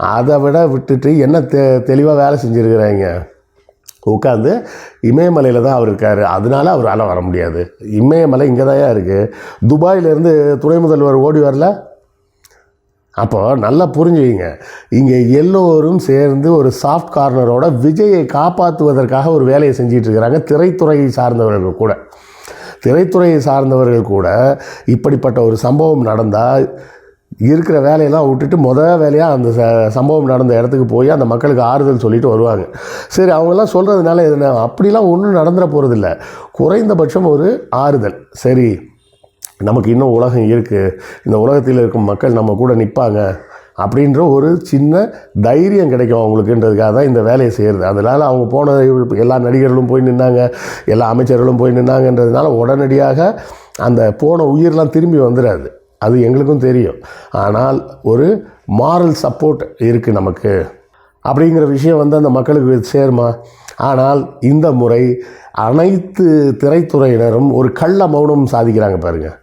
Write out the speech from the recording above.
அதை விட விட்டுட்டு என்ன தெ தெளிவாக வேலை செஞ்சுருக்கிறாங்க? உட்காந்து இமயமலையில் தான் அவர் இருக்கார். அதனால அவரால் வர முடியாது. இமயமலை இங்கே தான் இருக்குது துபாயிலேருந்து துணை முதல்வர் ஓடி வரல? அப்போ நல்லா புரிஞ்சுக்கிங்க. இங்கே எல்லோரும் சேர்ந்து ஒரு சாஃப்ட் கார்னரோட விஜயை காப்பாற்றுவதற்காக ஒரு வேலையை செஞ்சிட்டு இருக்கிறாங்க திரைத்துறையை சார்ந்தவர்கள் கூட. திரைத்துறையை சார்ந்தவர்கள் கூட இப்படிப்பட்ட ஒரு சம்பவம் நடந்தால் இருக்கிற வேலையெல்லாம் விட்டுட்டு மொதல் வேலையாக அந்த ச சம்பவம் நடந்த இடத்துக்கு போய் அந்த மக்களுக்கு ஆறுதல் சொல்லிட்டு வருவாங்க. சரி அவங்கெல்லாம் சொல்கிறதுனால எதுனா அப்படிலாம் ஒன்றும் நடந்துட போகிறதில்ல குறைந்தபட்சம் ஒரு ஆறுதல். சரி நமக்கு இன்னும் உலகம் இருக்குது இந்த உலகத்தில் இருக்கும் மக்கள் நம்ம கூட நிற்பாங்க அப்படின்ற ஒரு சின்ன தைரியம் கிடைக்கும் அவங்களுக்குன்றதுக்காக தான் இந்த வேலையை செய்கிறது அதனால் அவங்க போன எல்லா நடிகர்களும் போய் நின்னாங்க. எல்லா அமைச்சர்களும் போய் நின்னாங்கன்றதுனால உடனடியாக அந்த போன உயிரெலாம் திரும்பி வந்துடாது அது எங்களுக்கும் தெரியும். ஆனால் ஒரு மாரல் சப்போர்ட் இருக்குது நமக்கு. அப்படிங்கிற விஷயம் வந்து அந்த மக்களுக்கு சேருமா? ஆனால் இந்த முறை அனைத்து திரைத்துறையினரும் ஒரு கள்ள மௌனம் சாதிக்கிறாங்க பாருங்கள்